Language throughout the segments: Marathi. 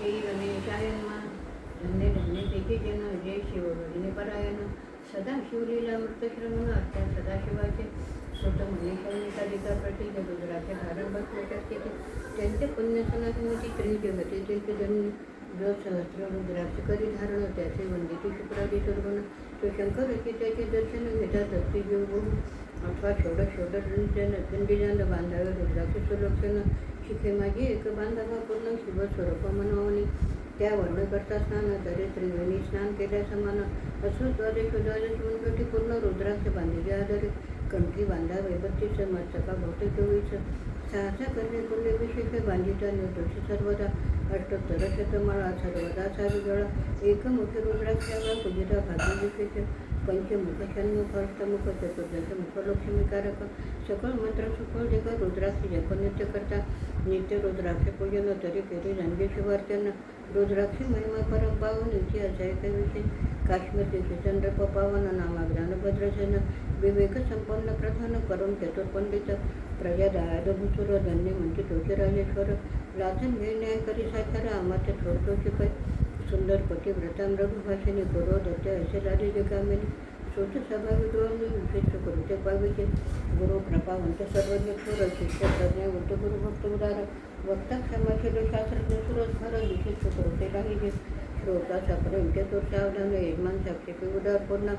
श्री गणेशाय नमः धन्य जय शिव भजने परायण सदा शिवलीला मृतश्रमण सदाशिवाचे मनीषानिकालिका प्रति गुजरातच्या धारण बसल्याच्या स्थिती त्यांचे पुण्यसनासमती त्रिजगती तेथे जन्म जो सहस्र रुद्राचे करी धारण त्याचे वंदिती शुक्रादी दुर्गुण तो शंकर त्याचे दर्शन घेतात दत्ती जीव अथवा षोडश षोडश दंडीजान बांधावे रुद्राचे सुलक्षण शिखे माझी एक बांधावा पूर्ण शिव स्वरूप मनोवणी त्या वर्ण करता स्नान तरी त्रिवेणी स्नान केल्या समान असो द्वादश द्वादश मुनगटी पूर्ण रुद्राक्ष बांधिले आदरे कंठी बांधावे बत्तीस मस्तका भोवते चोवीस सहसा करणे कुल्ले विशेष बांधिता निर्दोषी सर्वदा अष्टोत्तर शतमाळा सर्वदा साविगळा एक मुख रुद्राक्षाला पूजिता भाग्य विशेष पंचमुख षण्मुख अष्टमुख चतुर्दश मुख लक्ष्मीकारक सकळ मंत्र सुफळ जग रुद्राक्ष जप नित्य करता नित्य रुद्राक्ष पूजन तरी फेरी रंगे शिवार्चन रुद्राक्षी महिमा परम पावन नित्य असायचा विषय काश्मीर देशी चंद्र पावन नामाग्रान भद्रसेन विवेक संपन्न प्रधान करून चतुर्पंडित प्रजा दयाद भूसुर धन्य म्हणजे तोचे राजेश्वर लाचन घे न्याय करी साकार आमाचे थोडतो शिकय सुंदर पतिव्रता मृदुभाषिणी पूर्व दत्त असे झाले जगामिनी सोच सभा विद्वान विशेष करू ते पाविके गुरु कृपावंत सर्वज्ञ थोर शिष्य प्रज्ञा उद्ध गुरु भक्त उदार. वक्ता क्षमाशील शास्त्रज्ञ, सुरस्कार विशेष करू ते काही जे श्रोता सप्रेम चतुर सावधान यजमान साक्षी उदार पूर्ण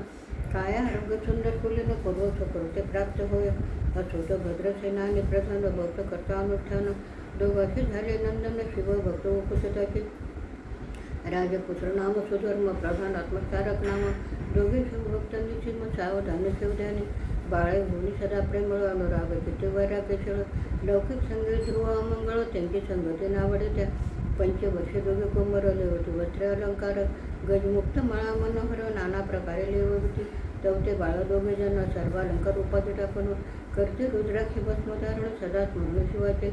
काया आरोग्य सुंदर कुलीन पूर्व करू ते प्राप्त होय. अचूत भद्रसेना आणि प्रधान भक्त करता अनुष्ठान दोघांचे झाले, नंदन, शिव, भक्त उपसताचे राजपुत्र, नाम, सुधर्म प्रधान आत्मकारक नाम. दोघे शिवभक्तांनी सिंह सावधान शिवद्याने बाळे होणी सदा प्रेमळ अनुराग चित्ते वैराग्यशळ लौकिक संगीत ध्रुव अमंगळ त्यांची संगती नावडे त्या पंचवर्षे दोघे कोमरले होते वस्त्र अलंकार गजमुक्त मळा मनोहर नाना प्रकारे लेवती चौथे बाळ दोघे जण. सर्वालंकार उपाधी टाकून करते रुद्राक्षी भस्मधारण सदा स्मरण शिवाचे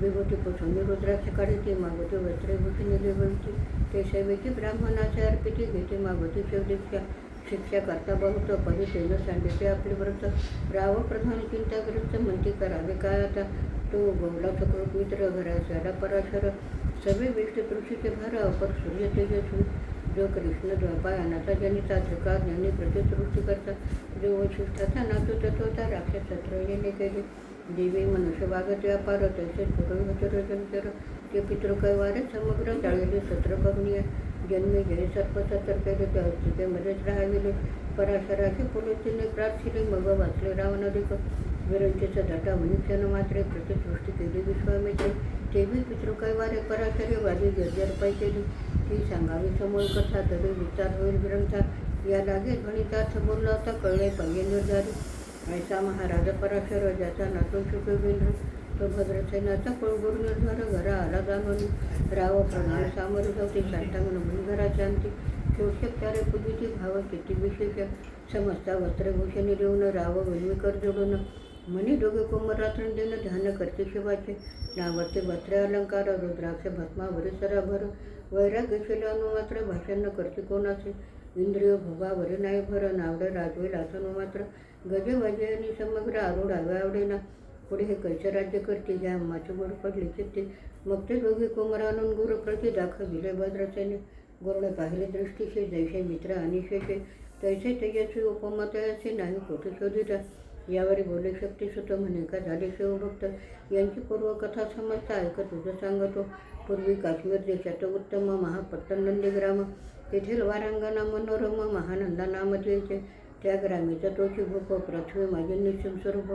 विभूती पुसुनी रुद्राक्ष काढते मागवते वस्त्रे भूषणी होती ते सेवेची ब्राह्मणाचे अर्पिती घेते मागवती शिवदीक्षा शिक्षा करता बहुत परी तेज सांगितले. आपले व्रत राव प्रधान चिंताग्रस्त म्हणते करावे काय आता? तो गौला सुकृत मित्र घराचा पराशर. सवे विष्ट तुळशीचे भार अपर सूर्य तेजस्वी जो कृष्ण द्वापायनाचा जनिता त्रिकाळ ज्ञानी प्रतिसृष्टी करता जो वशिष्ठाचा नातो तत्वता राक्षस सत्रयने केले. देवी मनुष्य वागत व्यापार तसेच पुरोहितर जंतर ते पितृकैवारे समग्र जाळलेले सत्र आहे जन्मे जय सर्प सत्र केले त्या मध्येच राहिलेले पराशराचे प्राप्त शिले मग वाचले. रावणाधिक विरंचेचा धटा मनुष्यानं मात्र प्रतिसृष्टी केली. विश्वामित्रे तेवी पितृकैवारे पराशरे वादी जर्जर पै केली. ती सांगावी समोर कथा तरी विचार होईल ग्रंथात. या लागे गणितार्थ बोलला होता कळले पाहिजे निर्धारित. ऐसा महाराजा पराशर ज्याचा नातू शुकविंद्र तो भद्रसेनाचा कुळगुरु निर्धार घरा आला जाणून राव प्रणाल सामोरे जावती शांतांगण म्हणून घराच्या अंती शोषक चारे पूर्वीची भाव किती विशेष. समजता वस्त्रभूषणी देऊन राव विलविकर जोडून. म्हणे दोघे कोमर देणं ध्यान करते शिवाचे. नावरते वस्त्र अलंकार रुद्राक्ष भस्मावरे सराभर. वैराग्य शिलानु मात्र भाषण न करते कोणाचे? इंद्रिय भोगावरे नाही भर नावडे राजवेल आसनो मात्र गजे वाजे आणि समग्र आरूढ हवे आवडेना पुढे हे कैसे राज्य करते ज्या अम्माचे गोड पडले चित्ते मग ते दोघे कोमर आणून गुरु दाखविले भद्रसेने गुरुने पाहिले दृष्टीचे जैसे मित्र आणि शेषे. तैसे तेजस्वी उपमतयाचे नाही कोठे शोधिता. यावर बोले शक्ती सुत म्हणे का झाले शिवभक्त यांची पूर्वकथा समजता ऐकत तुझं सांगतो. पूर्वी काश्मीर देशात उत्तम महापट्टण नंदीग्राम. तेथील वारांगणा मनोरम महानंदा नाम द्यायचे त्या ग्रामीचा तोची भूप पृथ्वी माझे निश्चिम स्वरूप.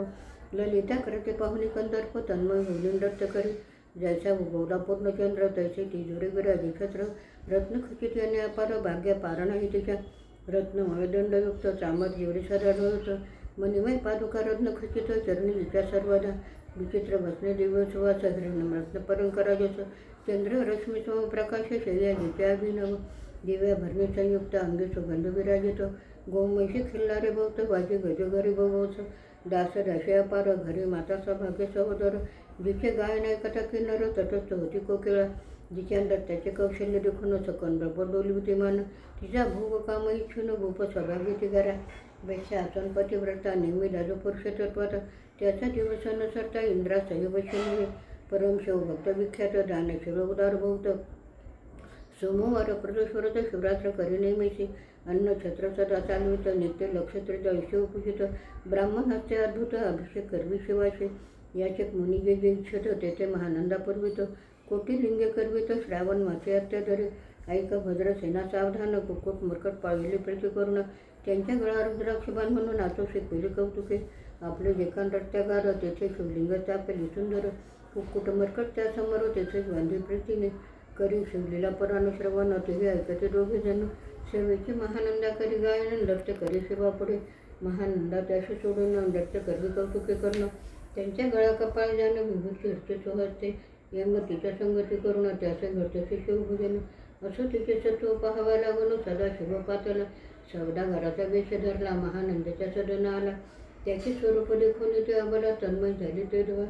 ललिता करते पाहुणे कंदर्प तन्मय होऊन नृत्य करी. जैसा उगवला पूर्णचंद्र तैसे तिजोरी विराज एकत्र रत्नखचित याने अपार भाग्य पारणही तिच्या. रत्न मयदंडयुक्त चामत जेवढे सरळ होतं. मणिमय पादुका रत्नखचित चरणी विचार सर्वदा. विचित्र भस्ने दिव्य सुवास हिरण्य रत्न परंकरा चंद्र रश्मी सम प्रकाश शय्या जिच्या अभिनव. दिव्या भरणे संयुक्त अंगी सुगंध विराजित. गोमैशी खिल्लारे भोवत वाजे गजघरी भोवच दास दाशे अपार घरी माता सौभाग्य सहोदर जिचे गायन ऐकता किन्नर तटस्थ होती कोकिळा जिच्यानंतर त्याचे कौशल्य देखून सकंद डोली होती मान तिचा भोग काम इच्छून भूप स्वभागी तिघारा घरा आसनपती व्रता नेहमी राजू पुरुष तत्वात त्याचा दिवस न सरता इंद्रा सहवशनी परम शिव भक्त विख्यात दानशील उदार भोवत सोमवार प्रदोषव्रत शिवरात्र करी नेहमीची अन्न छत्र चालवित नित्य लक्षत्रित शिवपूजित ब्राह्मण हस्ते अद्भुत अभिषेक करवी शिवाचे याचे मुनी जे जे इच्छित तेथे महानंदा पूर्वित कोटी लिंगे करवित श्रावण मासे अत्याधरे ऐका भद्र सेना सावधान कुक्कुट मुरकट पाळलेले प्रति करून त्यांच्या गळा रुद्राक्ष म्हणून आतोषे केली कौतुके आपले जेकान रट्यागार तेथे शिवलिंग चापेली सुंदर कुक्कुट मरकट त्यासमोर तेथेच तेथे गांधी प्रीतीने करी शिवलीला परानुश्रवण तेही ऐकते दोघे जण सेवेची महानंदा करी गायन नृत्य करी. सेवा पुढे महानंदा त्याशी सोडून नृत्य करी. कौतुके करणं. त्यांच्या गळा कपाळ जाणं विभूती हस्ते सोहस्ते यम तिच्या संगती करून त्याचे घरतसे शिवभुजन असं तिचे सत्व पाहावा लागून सदा शिवपातला सवदा घराचा वेश धरला महानंदाच्या सदन आला त्याचे स्वरूप देखून ते अबला तन्मय झाली ते देवा.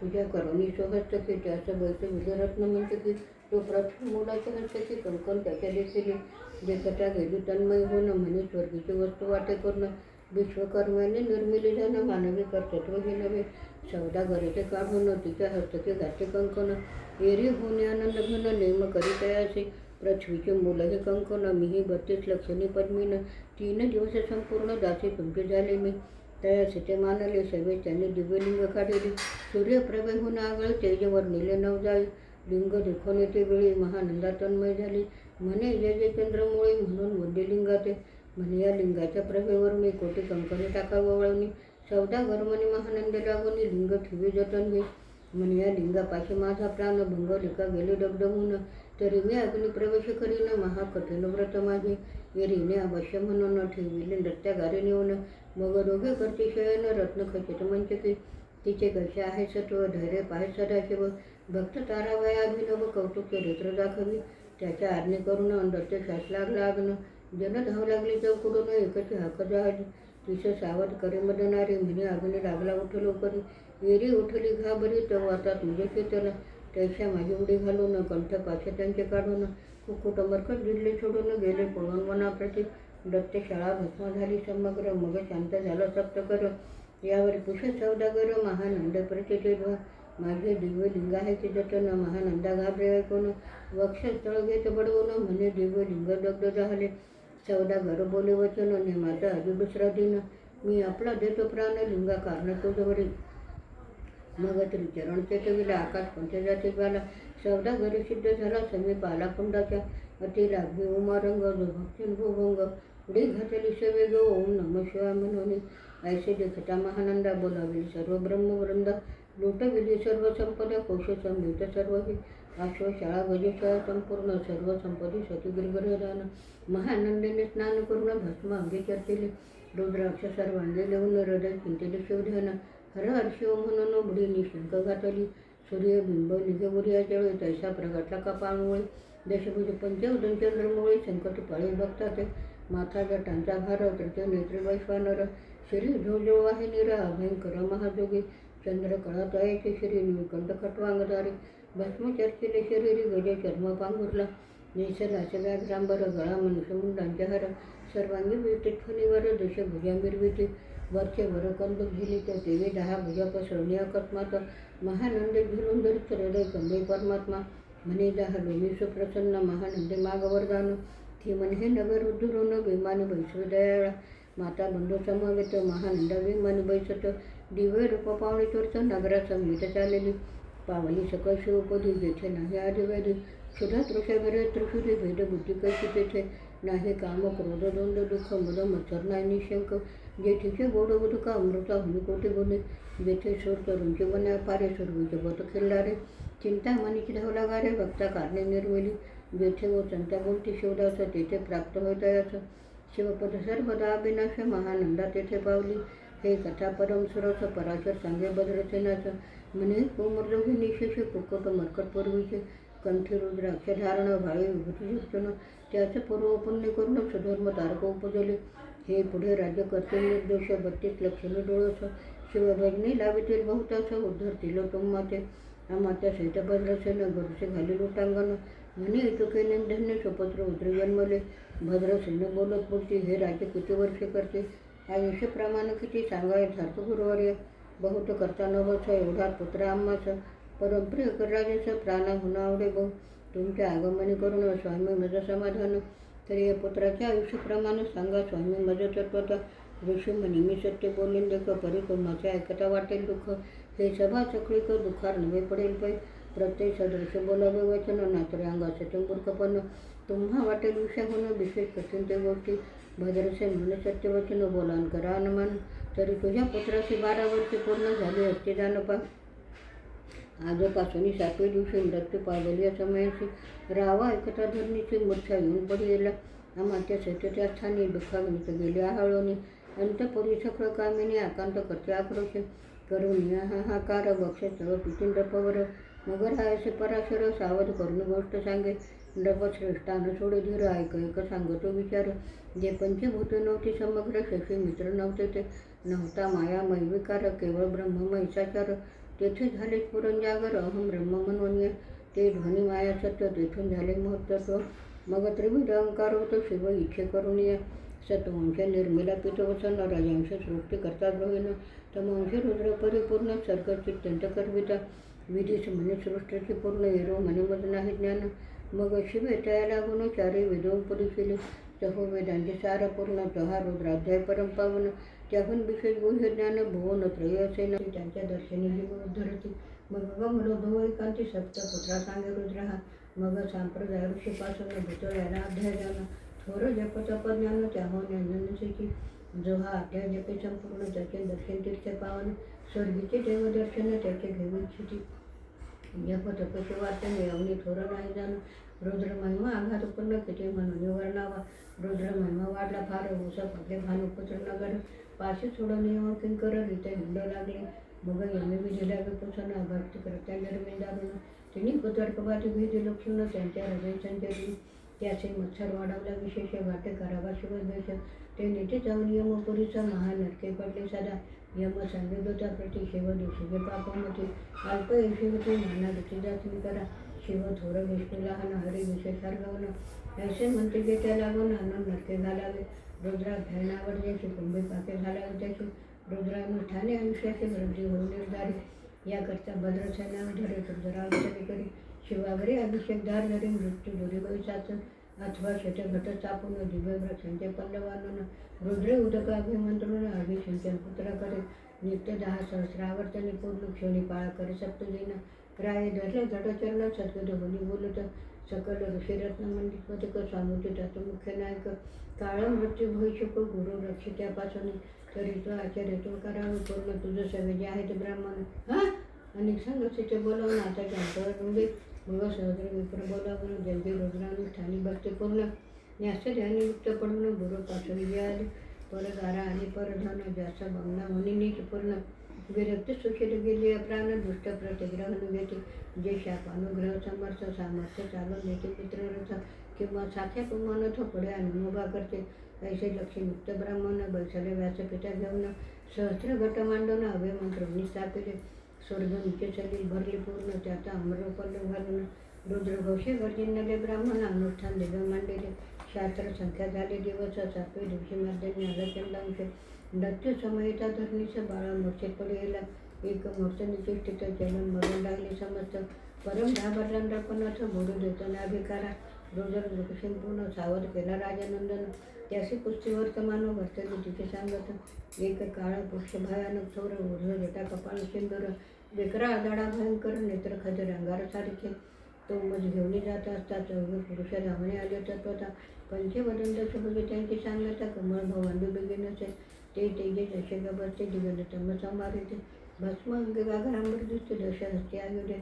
तुझ्या करुणी स्वहस्तकी त्याचं बैठ विजयरत्न म्हणते की तो प्रथम मुलाच्या हस्तकी कंकण त्याच्या देखील जे कथा गेली. तन्मय होणं म्हणे स्वर्गीची वस्तू वाटे करणं. विश्वकर्माने निर्मिली जाणं मानवी कर्तृत्व हे नव्हे. सौदा काम काढून तिच्या हस्तके घाते कंकण. एरी होणे आनंद घेणं नेम करीत असे. पृथ्वीचे मुलं हे कंकण मीही बत्तीस लक्षणी पद्मीनं तीन दिवस संपूर्ण दासी तुमचे झाले मी. तयाचे ते मानले सगळे त्यांनी दिव्यलिंग काढले. सूर्यप्रभे होऊन आगळ तेजवर नेले नवजाई. लिंग देखून येते वेळी महानंदातन्मय झाली. म्हणे जय जय चंद्रमुळे म्हणून वंदेलिंगाते म्हणे या लिंगाच्या प्रभेवरून एक कोटी कंकणे टाकावं वळवणी चौदा गर्मणी महानंद लागवणी लिंग ठेवी जतन घे म्हणे या लिंगापाशी माझा प्राण भंग लिका गेले डबडबून तरी मी अग्नी प्रवेश करीन महाकठीण व्रत माझे येरीने अवश्य म्हणून ठेविले नृत्यागारी नेऊन. मग दोघे करते शयन रत्न खचित की तिचे कसे आहे सत्व धैर्य पाहे सदाशिव. भक्त तारावया अभिनव कौतुक चरित्र दाखवी त्याच्या आज्ञे करून नृत्य शास लागला अग्न जन धाव लागली चौकडून एकची हाक जहाज तिचं सावध करे मदनारे म्हणे अग्नी लागला उठलो करी एरी उठली घाबरी तो आता तुझे केतला त्याच्या माझी उडी घालून कंठ पाचे त्यांचे काढून. कुकुट मरकत दिले सोडून गेले पळून मनाप्रती दत्त शाळा भस्म झाली समग्र मग शांत झालं सप्त कर यावर पुष सौदागर महानंद प्रतिष्ठित माझे दिव्य लिंग आहे ते जतन महानंदा घाबरे ऐकून वक्ष तळगे घेत बडवून म्हणे दिव्य लिंग दग्ध झाले सौदागर बोले वचन नेमाचा आधी दुसरा दिन. मी आपला देतो प्राण लिंगा कारण जवळी मग तरी चरण चेतविला आकाश जाती बाला? सौदा घरी सिद्ध झाला समीप आला कुंडाच्या अति लागली. उमारंग भक्तीन भूभंग उडी घातली सवेग ओम नम शिवाय म्हणून. ऐसे देखता महानंदा बोलावी सर्व ब्रह्मवृंद. लोटविधी सर्व संपदा कोश संभूत सर्व अश्व शाळा गजेशाळा संपूर्ण सर्व संपदी सतीगिरगरदान महानंदेने स्नान करून भस्म अंगी चर्चिले रुद्राक्ष सर्वांगे लिहून हृदय चिंतेले शिवध्यान हर हर्षिव म्हणून बुडी निशंक घातली. सूर्यबिंब निघेवरिया जळे तैसा प्रगटला कपाळमुळे. दशभुज पंचवदन चंद्रमुळे संकट पाळी बघतात. माथा जटांचा भार तृतीय नेत्री वैश्वानर. श्री झोजो आहे निरा भयंकर महाजोगी. चंद्र कळत शरीर श्री निकंठ भस्म चर्चिले शरीरी गजे चर्म पांघुरला. निसर्गाचे व्याघ्रांबर गळा मनुष्यमुंडांच्या हर. सर्वांगी विटे फणीवर दश मिरविते वरचे वर कंद झिली तर देवी दहा भुजा पसरवणी अकस्मात. महानंद झुलून धरित हृदय कंदे परमात्मा. म्हणे दहा लोमी सुप्रसन्न महानंदे मागवरदान ती म्हणे नगर उद्धरून विमान बैसू दयाळा. माता बंधू समवेत महानंदा विमान बैसत. दिव्य रूप पावणे चोरत नगरात संगीत चाललेली पावली सकळ शिवपदी जेथे नाही आदिवेदी सुधा तृषाभिरे त्रिशुरी भेद बुद्धी कशी तेथे? नाही काम क्रोध दोंद दुःख मद मत्सर नाही निशंक. जेठीचे गोड उदका अमृता हुनी कोटी बोले? जेथे सूर तरुणचे बन्या पारे सर्व जगत खिल्लारे चिंता मनीची धावला गारे भक्ता कारणे निर्मिली. जेथे व संता गोष्टी शिवदास तेथे प्राप्त होता याचं. शिवपद सर्वदा अविनाश महानंदा तेथे पावली. हे कथा परम सुरस पराशर सांगे भद्रसेनाचं म्हणे हो कोमर्दोघी निशेष कुकट मरकट पूर्वीचे कंठी रुद्राक्ष भाळे भावे विभूती शिक्षण त्याचं पूर्व पुण्य करून सुधर्म तारक उपजले. हे पुढे राज्य करते निर्दोष बत्तीस लक्ष्मी डोळस शिवभजनी लावितील बहुतास उद्धरतील तुम्हाते आमात्या सहित भद्रसेन गरुसे घाली लोटांगण. म्हणे तुके धन्य सुपत्र उद्र जन्मले भद्रसेन बोलत पुढची हे राज्य किती वर्षे करते? आयुष्यप्रमाणे किती सांगाय झारतो बहुत करता नवस एवढा पुत्र आम्हास. परमप्रिय करराजेचं प्राणा होणं आवडे बहु तुमच्या आगमनी करून स्वामी माझं समाधान. तरी या पुत्राच्या आयुष्यप्रमाणे सांगा स्वामी माझं तत्वता. ऋषी म्हणे मी सत्य बोलेन लेख परिक्रमाचे ऐकता वाटेल दुःख. हे सभा चकळीक दुखार नव्हे पडेल पै प्रत्येक सदृश्य बोलावे वचन नात्र अंगाचे मूर्खपण तुम्हा वाटेल विषय होणं विशेष कठीण ते गोष्टी. भद्रसे म्हणून सत्यवचन बोलान करा अनुमान तरी तुझ्या पुत्राची बारा वर्षे पूर्ण झाली असते जानपा आजपासून सातव्या दिवशी मृत्यू पावली या समयाशी रावा एकता धरणीची मूर्छा येऊन पडलेला. आम्हाच्या सत्यच्या स्थानी दुःखाविनीत गेले आहाळोनी. अंतपुरी सकळ कामिनी आकांत करते आक्रोश. करून हाहाकार बक्ष सर्व पितीन डपवर मगर हा असे पराशर सावध करून गोष्ट सांगे. डपश्रेष्ठान सोडे धीर ऐक एक सांगतो विचार जे पंचभूत नव्हती समग्र शशी मित्र नव्हते ते नव्हता माया मैविकार केवळ ब्रह्म मैसाचार तेथे झाले पुरंजागर अहम ब्रह्म म्हणून ते ध्वनी माया सत्य तेथून झाले महत्त्व. मग त्रिविध अंकार होतो शिव इच्छे करून ये. सत्वंश निर्मिला पितवसन राजांश सृष्टी करता गृहिण. तमंश रुद्र परिपूर्ण सर्ग चित्तंत करविता. विधीस म्हणे सृष्टीची पूर्ण येरो म्हणे नाही ज्ञान. मग अशी तया लागून चारी पुरी परिशिले चहो वेदांचे सार पूर्ण तहा रुद्राध्याय परंपावन त्याहून विशेष गुह्य ज्ञान भुवन त्रय असे नाही त्यांच्या दर्शनी जीव मग म्हणून मनोभव एकांती सप्त पुत्रा सांगे रुद्र हा. मग सांप्रदाय ऋषीपासून भूतळ्याला अध्याय झाला. थोर जप तप ज्ञान त्याहून ज्ञानसेची जो हा अध्याय जपे संपूर्ण त्याचे दर्शन तीर्थ पावन. स्वर्गीचे देवदर्शन त्याचे घेऊन इच्छिती जप तपचे वाचन अवनी थोर नाही जाण. रुद्र महिमा आघात पूर्ण किती म्हणून वर्णावा रुद्र महिमा वाढला फार ऊस फकले भानुपुत्र नगर. पाशी सोडून नियम किंकर रीते हिंड लागले. मग यमी विधिला विपुसन भक्ती करत्या निर्मिन दारुण तिने कुतर्कवादी विधी लक्षण त्यांच्या हृदय संचरली त्याचे मत्सर वाढवला विशेष वाटे करावा शिवद्वेष ते नेते जाऊन यमपुरीचा महान नरके पडले सदा. यम संवेदता प्रति शिव दिवशी पापमती अल्प यशिवती नाना ऋती करा. शिव थोर विष्णू लहान हरी विशेषार गवन ऐसे म्हणते की त्या लागून आनंद नरके घालावे रुद्राध्यायनावर ज्याची कुंभी पाके घालावे त्याची रुद्रानुष्ठाने आयुष्याची वृद्धी होऊन निर्धारी. याकरता भद्रसेना धरे रुद्रावचने करी. शिवावरी अभिषेक दार धरी मृत्यू दुरी गोई शत घट शतघटस्थापन दिव्य वृक्षांचे पल्लवानून रुद्र उदक अभिमंत्रण अभिषेचन पुत्र करे नित्य दहा सहस्रावर्तने पूर्ण क्षणी पाळा करे सप्तदिन राय धरले घटचरण सद्गत होनी बोलत सकल ऋषिरत्न मंडित पदक स्वामुचितात मुख्य नायक काळ मृत्यू भविष्यक गुरु रक्षित्यापासून तरी तो आचार्य तो करावं पूर्ण तुझं सगळे जे आहेत ब्राह्मण. हां? आणि सांग तिथे बोलवून आता त्यांच्यावर भव सहद्र सहस्र विप्र बोलावून जलदी रुद्रानुष्ठानी भक्तीपूर्ण न्यासध्यानयुक्त युक्त पडून गुरु पाठविले आले. परदारा आणि परधन जास्त भावना म्हणून नीट पूर्ण. विरक्त सुखित गेली प्राण दुष्ट प्रतिग्रहण घेते. जे शाप अनुग्रह समर्थ सामर्थ्य चालून देते मित्ररथ किंवा साख्या कुमान हो, पुढे अनुभवा करते. ऐसे लक्ष्मीयुक्त ब्राह्मण बैसले व्यासपीठा घेऊन सहस्र गट मांडून हवे मंत्र स्थापिले स्वर्ग निचे चली भरले पूर्ण. त्याचा घालून रुद्रघोषे गर्जिनले ब्राह्मण अनुष्ठान देव मांडले शास्त्र संख्या झाले दिवस सातवे दिवशी माध्यमी आला मृत्यू समयता धरणीच बाळा मोर्चेत पडेला एक मूर्त निचिष्टित जलन मरून लागले समस्त परम घाबरला बोलू देताना अभिकारा रोजर संपूर्ण सावध केला राजानंदन त्याचे कुस्ती वर्तमान वर्तले तिथे सांगत एक काळ पुष्य भयानक थोर ओढ जटा कपाळ सिंदूर लेकरा आदाडा भयंकर नेत्र खजर अंगारासारखे. तो मज घेऊन जात असता चौघे पुरुष धावणे आले तत्वता पंचवदंत सुभगे त्यांची सांगता कमळ भवांडू बेगे नसे ते तेजे जसे गबसते दिगल तम संभारिते भस्म अंगे गाघरांबर दिसते दश हस्ते आयुधे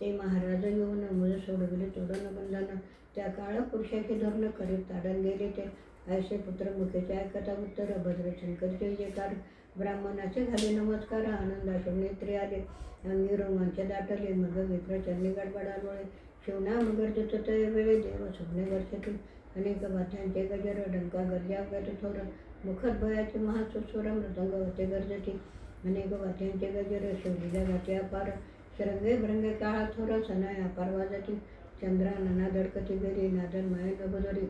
ते महाराज येऊन मुलं सोडविले तोडण बंधन त्या काळ पुरुषाचे धरण करीत ताडण गेले ते. ऐसे पुत्र मुखेचे ऐकता उत्तर भद्र शंकरचे कारण ब्राह्मणाचे झाले नमस्कार आनंदाचे नेत्रे आले. अंगी रोमांचे दाटले मग मित्र चरणी गडबडामुळे शिवना मगर तय वेळे देव स्वप्ने वर्षातून अनेक वाद्यांचे गजर डंका गर्जा व्यत थोर. मुखत भयाचे महासुस्वर मृदंग होते गरजती. अनेक वाद्यांचे गजर शिवलीला गाते अपार. शरंगे भरंगे काळा थोर सनाय अपार वाजती. चंद्रा नाना दडकती बेरी नादन माय गबदरी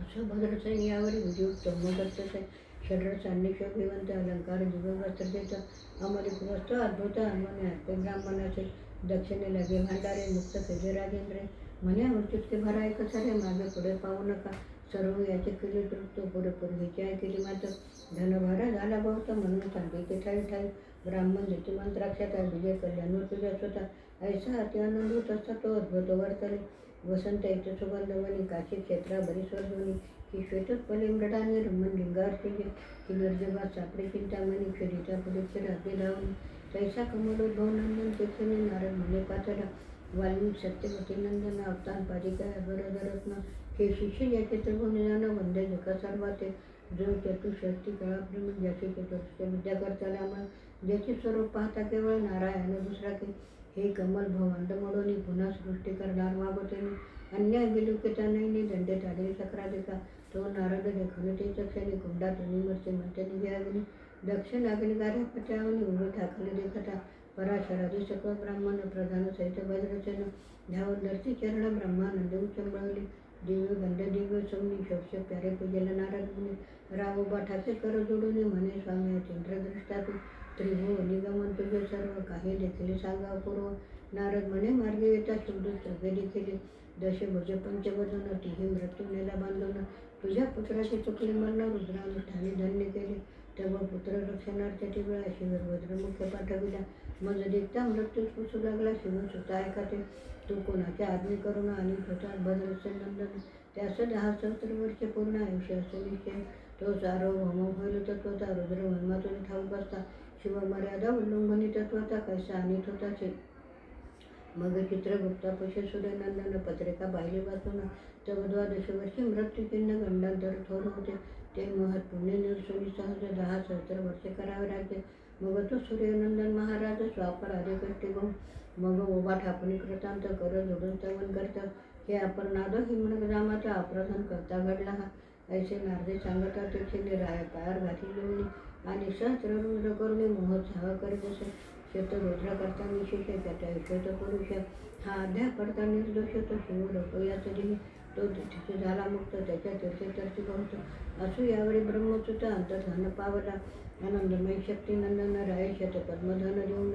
असं भद्रसेन यावरी विद्युत मोदत्तसे षड्र सान्निक्ष भिवंत अलंकार दिववस्त्र देत अमलिक वस्तू अद्भुत अन्वने ते ब्राह्मणाचे दक्षिणेला गे भांडारे मुक्त केले राजेंद्रे. म्हण्यावर चित्ते भराय कसारे मागे पुढे पाहू नका. सर्व याचे केले तृप्त पुरेपूर विचार केली मात्र धनभारा झाला बहुत म्हणून सांगितले ठाई ठाई ब्राह्मण देते मंत्राक्षात विजय कल्याण तुझ्या स्वतः. ऐसा अति आनंद होत असता तो अद्भुत वर्तले. वसंत येते सुगंधवनी काशी क्षेत्रा बरीच वर्षवनी की श्वेतोत्पले मृडाने रमण लिंगार्थिजे की निर्जगात सापडे चिंतामणी क्षरीच्या पुढे राज्य धावणी तैसा कमलोद्भव नंदन तेथेने नारद म्हणे पातळा वाल्मिक सत्यवती नंदन अवतान पारिका बरदरत्न हे शिष्य ज्याचे त्रिभुवन जाणं वंदे जगा सर्वाते जो चतुशक्ती कळाप्रम ज्याचे चतुर्थ विद्या करताला मग ज्याचे स्वरूप पाहता केवळ नारायण दुसरा की हे कमल भवंत मोडोनी पुन्हा सृष्टी करणार मागवते मी अन्य विलुकिता नाही दंडे सकरा देखा तो नारद देखून क्षणी कुंडा तुम्ही मरते म्हणते निघाविनी दक्षिण अग्निकार्य कार्यापत्यावनी उभे ठाकले देखता. पराशराधी सकळ ब्राह्मण प्रधान सहित भद्रचन धावून धरती चरण ब्रह्मानंद उचंबळली दिव्य गंध दिव्य सोमनी शोक्ष प्यारे पूजेला नारद मुनी. रावोबा ठाके कर जोडून म्हणे स्वामी चंद्रदृष्टा तू त्रिभु निगमन तुझे सर्व काही देखील. सांगा पूर्व नारद म्हणे मार्गे येता शब्द सगळे देखील. दशभुज पंचवदन तिही मृत्यू नेला बांधून. तुझ्या पुत्राची चुकली मरण रुद्रानुष्ठाने धन्य केले. तेव्हा पुत्र रक्षणार्थ वेळा शिवर वज्र मुख्य पाठविला. मज देखता मृत्यू पुसू लागला. शिवून सुद्धा ऐकाते. तू कोणाच्या आज्ञे करून आणि स्वतः भद्रचे नंदन. त्यास दहा सहस्त्र वर्ष पूर्ण आयुष्य असे निश्चय तो सार्वभौम होईल तत्वता रुद्र वन्मातून ठाऊक असता. किंवा मर्यादा उल्लंघनी तत्वाचा कैसा अनित होता शे मग चित्रगुप्ता पशु सूर्यनंदन पत्रिका पाहिली वाचून तव द्वादश वर्षी मृत्यूचिन्ह गंडांतर थोर होते. ते महत् पुणे निरसुनी सहज दहा सहस्र वर्षे करावे लागते. मग तो सूर्यनंदन महाराज स्वापर आदि कष्टी मग उभा ठाकणी कृतांत करत उडून करतात हे आपण नादो हिमणक जामाचा अपराधन करता घडला हा. ऐसे नारदे सांगतात ते राय पायार घातली लिहून आणि सहस्र रुद्र करून मोहोत्साह करीत असे. शेत रुद्र करता निशेष त्याचा शत पुरुष हा अध्याय करता निर्दोष तो शिव लोक याच तो तिथे झाला मुक्त त्याच्या तीर्थचर्ची बहुत असू यावेळी ब्रह्मच्युत अंतर्धान पावला. आनंदमय शक्तीनंदन राय शत पद्मधन देऊन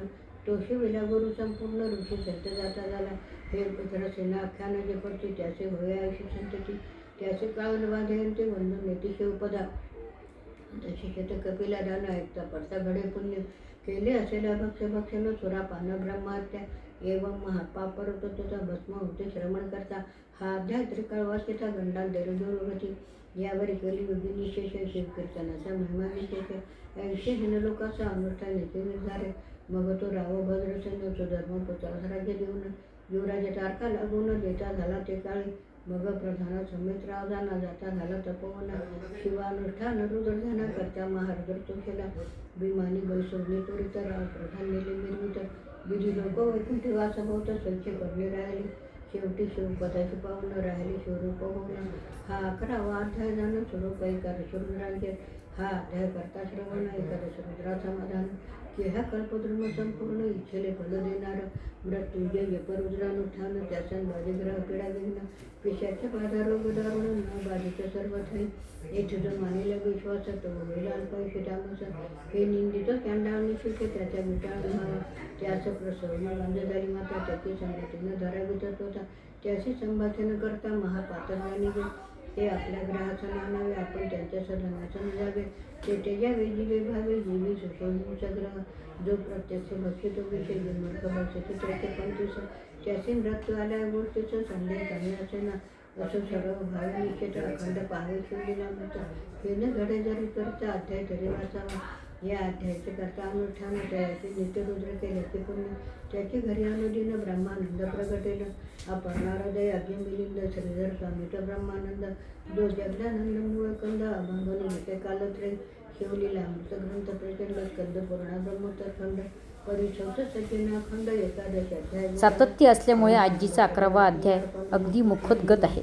तो शिवला गुरु संपूर्ण ऋषी सत्य जाता झाला. हे पुत्र सेना आख्यान जे पडते त्याचे होय आयुष्य संतती. त्याचे काळ ते वंदन नेती शिवपदा. तशी ते कपिला दान ऐकता पडता घडे पुण्य केले असेल भक्ष भक्षण सुरा पान ब्रह्महत्या एवं महापापरत तुझा भस्म होते श्रवण करता. हा अध्याय त्रिकाळवासिता गंडा दरिद्रगती यावर केली योगी निशेष शिवकीर्तनाचा महिमा विशेष ऐंशी हिनलोकाचा अनुष्ठान येथे निर्धारे मग तो राव भद्रसेन धर्म पुत्रास राज्य देऊन युवराज तारका लागून देता झाला ते काळी. मग प्रधान समेत जाना जाता झाला तपोवना. शिवानुष्ठान रुद्रधाना करता महारुद्र तो केला भीमानी बैसोडणी तोडीत तर प्रधान नेले तर विधी लोक वैकुंठी वासभोवत स्वच्छ करणे राहिले. शेवटी शिवपदाची पाहुणं राहिले शिवरूप होणं हा अकरावा अध्याय जाणं स्वरूप एकादश रुद्रांचे हा अध्याय करता श्रवण एकादश रुद्रा समाधान. की हा कल्पद्रुम संपूर्ण इच्छेले फल देणारं मृत्युंजय यपरुद्रानुष्ठान त्यासन बाजीग्रह पिढा विघ्न पिशाच्या बाधा रोग दारुण न बाधित सर्व थै येथे जो मानेला विश्वास तो होईल अल्पायुष्य तामस हे निंदित कॅन्डावणी शिके त्याच्या विटाळ व्हावा त्यास प्रसवून माता त्याची संगतीनं धरावितच होता त्याशी संभाषण करता महापात्र ते आपल्या ग्रहाचं मानावे आपण त्यांच्या सदनाचं जावे ते त्याच्या वेदी विभावे जीवी सुशोभूचा ग्रह जो प्रत्यक्ष भक्षितो विषय जन्मर्थ भक्षित त्याचे पंचवीस त्याचे मृत्यू आल्या गोष्टीचं संदेह कमी असे ना असं सर्व भावी निश्चित अखंड पाहावे शिवलीला म्हणतात हे न घडे जरी करता अध्याय तरी वाचावा. या अध्यायाचे करता अनुष्ठान त्याचे नित्यरुद्र केले ते पुण्य. त्याचे घरी अनुदिन ब्रह्मानंद प्रगटेल. आपण अग्निमिलिंद अग्नि मिलिंद श्रीधर स्वामीत ब्रह्मानंद जो जगदानंद मूळ कंद अभंगनी विषय कालत्रे शिवलीला अमृत ग्रंथ प्रचंड स्कंद पूर्णा ब्रह्मोत्तर खंड. खंड अध्याय. सातत्य असल्यामुळे आजीचा अकरावा अध्याय अगदी मुखोद्गत आहे.